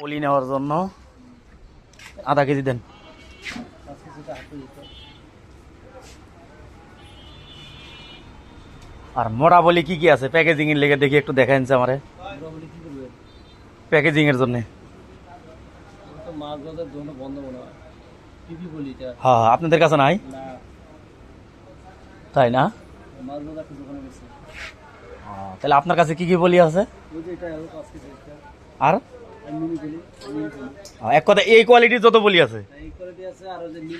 পলি নেওয়ার জন্য। আধা কেজি দেন। আর মোরা বলি কি কি আছে? প্যাকেজিং এর লেগে দেখি একটু দেখাইন আমারে। প্যাকেজিং এর জন্য। হয় হ্যাঁ আপনাদের কাছে নাই? তাই না? তাহলে আপনার কাছে কি কি বলি আছে? আর? এক কথা এই কোয়ালিটির যত বলি আছে।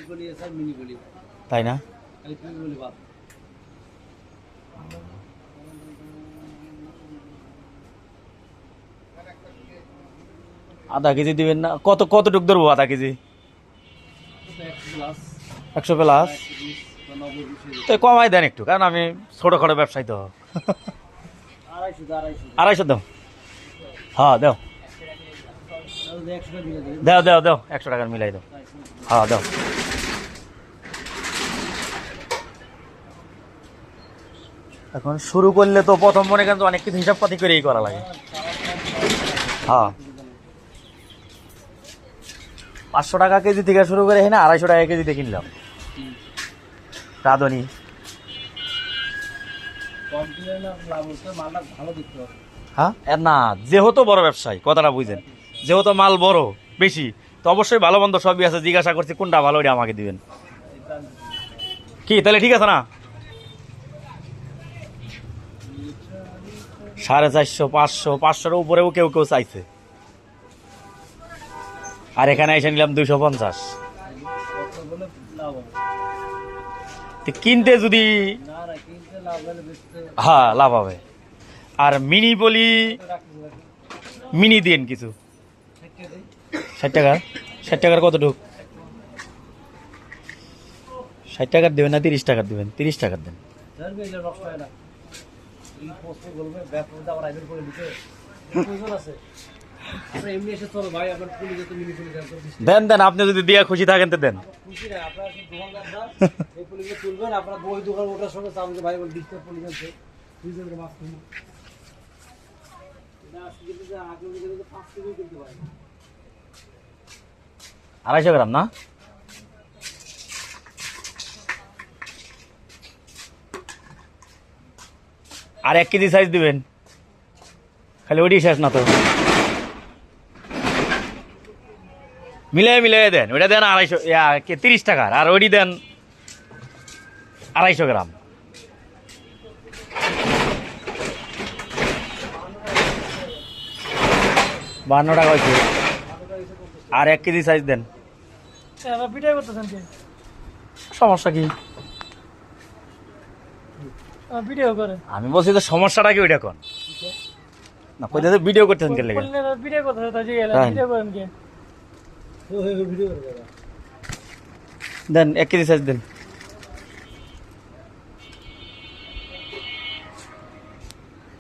কোয়ালিটি তাই না? আধা কেজি দিবেন না। কত কতটুক ধরবো আধা কেজি? একশো প্লাস তো কমাই দেন একটু কারণ আমি ছোটখাটো ব্যবসায়ী তো। আড়াইশো দাও। হ্যাঁ দাও। দাও দাও দাও একশো টাকার মিলাই দাও। হ্যাঁ দাও। এখন শুরু করলে তো প্রথম মনে কিন্তু অনেক কিছু হিসাব পাতি করেই করা লাগে। হ্যাঁ। পাঁচশো টাকা কেজি থেকে শুরু করে এখানে আড়াইশো টাকা কেজিতে কিনলাম। রাঁধুনি। হ্যাঁ? না যেহেতু বড় ব্যবসায়ী কথাটা বুঝেন। যেহেতু মাল বড়, বেশি, তো অবশ্যই ভালো মন্দ সবই আছে, জিজ্ঞাসা করছি কোনটা ভালো ওটা আমাকে দিবেন। কি, তাহলে ঠিক আছে না? সাড়ে চারশো, পাঁচশো, পাঁচশোর উপরেও কেউ কেউ চাইছে। আর এখানে এসে নিলাম দুইশো পঞ্চাশ। কিনতে যদি হ্যাঁ লাভ হবে। আর মিনি বলি মিনি দিন কিছু। ষাট টাকার ষাট টাকার ষাট টাকার দেবেন না, তিরিশ দেবেন। তিরিশ দেন। দেন আপনি যদি দিয়ে খুশি থাকেন তো দেন। না আড়াইশো গ্রাম, না? আর এক কেজি সাইজ দিবেন। খালি ওটি শেষ না তো। মিলাই মিলাই দেন ওটা দেন আড়াইশো তিরিশ টাকার, আর ওটি দেন আড়াইশো গ্রাম। বান্ন টাকা হয়েছে। আর এক কেজি সাইজ দেন। কি? সমস্যা কি? ভিডিও করে। আমি বলছি তো সমস্যাটা কি ওইটা কোন? না কইতে ভিডিও করতেছেন কে লেগে? ভিডিও করতেছে তাই তাই? ভিডিও করেন কে? ভিডিও দেন। এক কেজি সাইজ দেন।